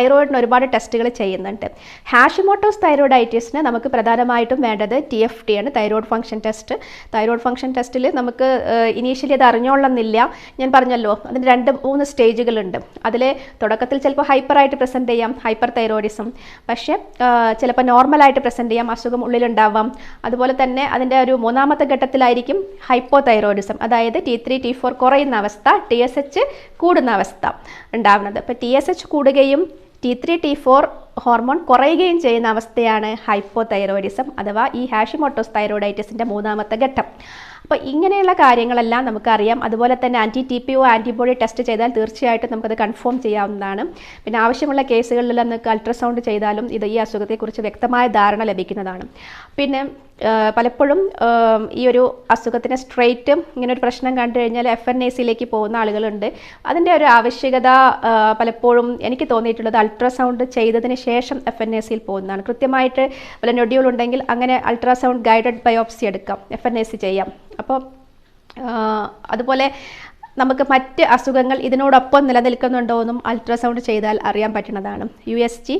തൈറോയിഡിന് ഒരുപാട് ടെസ്റ്റുകൾ ചെയ്യുന്നുണ്ട്. ഹാഷിമോട്ടോസ് തൈറോയിഡൈറ്റിസിന് നമുക്ക് പ്രധാനമായിട്ടും വേണ്ടത് ടി എഫ് ടി ആണ് thyroid function test thyroid function ടെസ്റ്റിൽ നമുക്ക് ഇനീഷ്യലി അത് അറിഞ്ഞോളന്നില്ല ഞാൻ പറഞ്ഞല്ലോ അതിന് രണ്ട് മൂന്ന് സ്റ്റേജുകളുണ്ട് അതിൽ തുടക്കത്തിൽ ചിലപ്പോൾ ഹൈപ്പറായിട്ട് പ്രസന്റ് ചെയ്യാം ഹൈപ്പർ തൈറോയിഡിസം പക്ഷേ ചിലപ്പോൾ നോർമലായിട്ട് പ്രസന്റ് ചെയ്യാം അസുഖം ഉള്ളിലുണ്ടാവാം. അതുപോലെ തന്നെ അതിന്റെ ഒരു മൂന്നാമത്തെ ഘട്ടത്തിലായിരിക്കും ഹൈപ്പോ തൈറോയിഡിസം അതായത് ടി ത്രീ ടി ഫോർ കുറയുന്ന അവസ്ഥ ടി എസ് എച്ച് കൂടുന്ന അവസ്ഥ ഉണ്ടാവുന്നത്. അപ്പോൾ ടി എസ് എച്ച് കൂടുകയും T three T four hormone കുറയുകയും ചെയ്യുന്ന അവസ്ഥയാണ് ഹൈപ്പോ തൈറോയിഡിസം അഥവാ ഈ ഹാഷിമോട്ടോസ് തൈറോയിഡൈറ്റിസിന്റെ മൂന്നാമത്തെ ഘട്ടം. അപ്പോൾ ഇങ്ങനെയുള്ള കാര്യങ്ങളെല്ലാം നമുക്കറിയാം. അതുപോലെ തന്നെ anti T P O antibody test ചെയ്താൽ തീർച്ചയായിട്ടും നമുക്കത് കൺഫേം ചെയ്യാവുന്നതാണ്. പിന്നെ ആവശ്യമുള്ള കേസുകളിലെല്ലാം നമുക്ക് അൾട്രാസൗണ്ട് ചെയ്താലും ഇത് ഈ അസുഖത്തെക്കുറിച്ച് വ്യക്തമായ ധാരണ ലഭിക്കുന്നതാണ്. പിന്നെ പലപ്പോഴും ഈ ഒരു അസുഖത്തിന് സ്ട്രെയിറ്റ് ഇങ്ങനെ ഒരു പ്രശ്നം കണ്ടു കഴിഞ്ഞാൽ എഫ് എൻ എ സിയിലേക്ക് പോകുന്ന ആളുകളുണ്ട്. അതിന്റെ ഒരു ആവശ്യകത പലപ്പോഴും എനിക്ക് തോന്നിയിട്ടുള്ളത് അൾട്രാസൗണ്ട് ചെയ്തതിന് ശേഷം എഫ് എൻ എ സിയിൽ പോകുന്നതാണ്. കൃത്യമായിട്ട് വല്ല നൊഡ്യൂൾ ഉണ്ടെങ്കിൽ അങ്ങനെ അൾട്രാസൗണ്ട് ഗൈഡഡ് ബയോപ്സി എടുക്കാം. എഫ് എൻ എ സി ചെയ്യാം. അപ്പോൾ അതുപോലെ നമുക്ക് മറ്റ് അസുഖങ്ങൾ ഇതിനോടൊപ്പം നിലനിൽക്കുന്നുണ്ടോ എന്നും അൾട്രാസൗണ്ട് ചെയ്താൽ അറിയാൻ പറ്റുന്നതാണ്. U S G